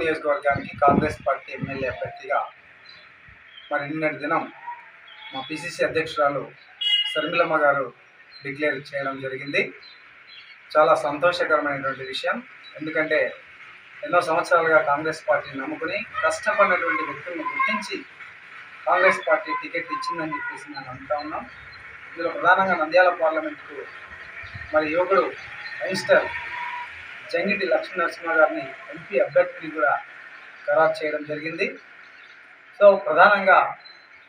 నియోజకవర్గానికి Congress party MLA అభ్యర్థిగా మరి నిన్నటి దినం మా పిసిసి అధ్యక్షురాలు శర్మిలమ్మ గారు డిక్లేర్ చేయడం జరిగింది. చాలా సంతోషకరమైనటువంటి విషయం. ఎందుకంటే ఎన్నో సంవత్సరాలుగా కాంగ్రెస్ పార్టీని నమ్ముకుని కష్టపడినటువంటి వ్యక్తులను గుర్తించి కాంగ్రెస్ పార్టీ టికెట్ ఇచ్చిందని చెప్పేసి నేను అంటా ఉన్నాం. ఇందులో ప్రధానంగా నంద్యాల పార్లమెంట్కు మరి యువకుడు యంగ్స్టర్ జంగిటి లక్ష్మీ నరసింహ గారిని ఎంపీ అభ్యర్థిని కూడా ఖరారు చేయడం జరిగింది. సో ప్రధానంగా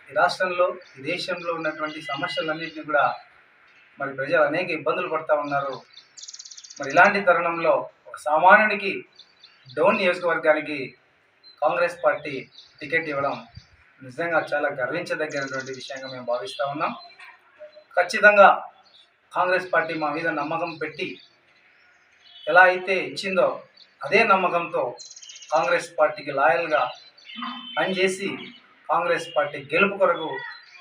ఈ రాష్ట్రంలో ఈ దేశంలో ఉన్నటువంటి సమస్యలన్నింటినీ కూడా మరి ప్రజలు అనేక ఇబ్బందులు పడుతూ ఉన్నారు. మరి ఇలాంటి తరుణంలో ఒక సామాన్యుడికి డౌన్ నియోజకవర్గానికి కాంగ్రెస్ పార్టీ టికెట్ ఇవ్వడం నిజంగా చాలా గర్వించదగినటువంటి విషయంగా మేము భావిస్తూ ఉన్నాం. ఖచ్చితంగా కాంగ్రెస్ పార్టీ మా మీద నమ్మకం పెట్టి ఎలా అయితే ఇచ్చిందో అదే నమ్మకంతో కాంగ్రెస్ పార్టీకి లాయల్గా పనిచేసి కాంగ్రెస్ పార్టీ గెలుపు కొరకు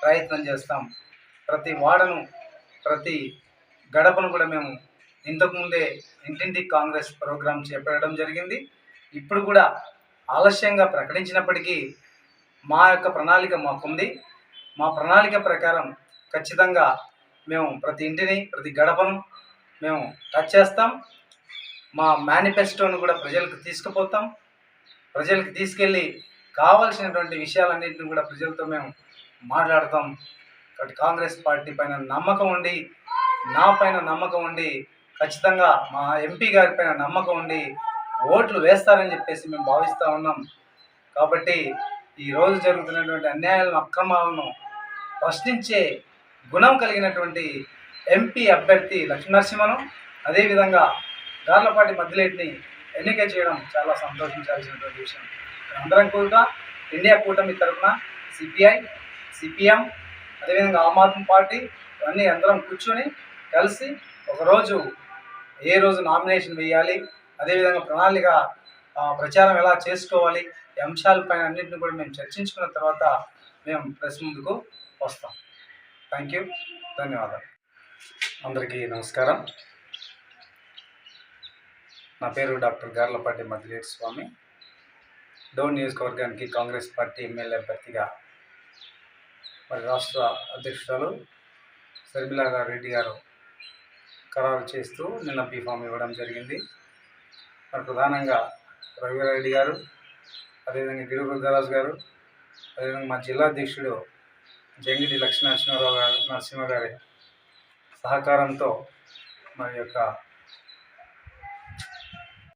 ప్రయత్నం చేస్తాం. ప్రతి వాడను ప్రతి గడపను కూడా మేము ఇంతకుముందే ఇంటింటికి కాంగ్రెస్ ప్రోగ్రాం చేపట్టడం జరిగింది. ఇప్పుడు కూడా ఆలస్యంగా ప్రకటించినప్పటికీ మా యొక్క ప్రణాళిక మాకుంది. మా ప్రణాళిక ప్రకారం ఖచ్చితంగా మేము ప్రతి ఇంటిని ప్రతి గడపను మేము టచ్ చేస్తాం. మా మేనిఫెస్టోను కూడా ప్రజలకు తీసుకుపోతాం. ప్రజలకు తీసుకెళ్ళి కావాల్సినటువంటి విషయాలన్నింటిని కూడా ప్రజలతో మేము మాట్లాడతాం. కాబట్టి కాంగ్రెస్ పార్టీ పైన నమ్మకం ఉండి నా పైన నమ్మకం ఉండి ఖచ్చితంగా మా ఎంపీ గారి పైన నమ్మకం ఉండి ఓట్లు వేస్తారని చెప్పేసి మేము భావిస్తూ ఉన్నాం. కాబట్టి ఈ రోజు జరుగుతున్నటువంటి అన్యాయాలను అక్రమాలను ప్రశ్నించే గుణం కలిగినటువంటి ఎంపీ అభ్యర్థి లక్ష్మీనరసింహను అదేవిధంగా గార్లపాటి మధ్యలేటిని ఎన్నిక చేయడం చాలా సంతోషించాల్సినటువంటి విషయం. అందరం కూడా ఇండియా కూటమి తరఫున సిపిఐ సిపిఎం అదేవిధంగా ఆమ్ ఆద్మీ పార్టీ ఇవన్నీ అందరం కూర్చొని కలిసి ఒకరోజు ఏ రోజు నామినేషన్ వేయాలి అదేవిధంగా ప్రణాళిక ప్రచారం ఎలా చేసుకోవాలి ఈ అంశాలపైన అన్నింటిని కూడా మేము చర్చించుకున్న తర్వాత మేము ప్రెస్ ముందుకు వస్తాం. థ్యాంక్ యూ ధన్యవాదాలు. అందరికీ నమస్కారం. నా పేరు డాక్టర్ గార్లపాటి మద్దిలేటి స్వామి. డోన్ నియోజకవర్గానికి కాంగ్రెస్ పార్టీ ఎమ్మెల్యే అభ్యర్థిగా మరి రాష్ట్ర అధ్యక్షురాలు శర్మిలా రెడ్డి గారు ఖరారు చేస్తూ నిన్న బీఫామ్ ఇవ్వడం జరిగింది. మరి ప్రధానంగా రవిరెడ్డి గారు అదేవిధంగా గిరి రుద్రరాజు గారు అదేవిధంగా మా జిల్లా అధ్యక్షుడు జంగిడి లక్ష్మీ నరసింహారావు గారు నరసింహ గారి సహకారంతో మరి యొక్క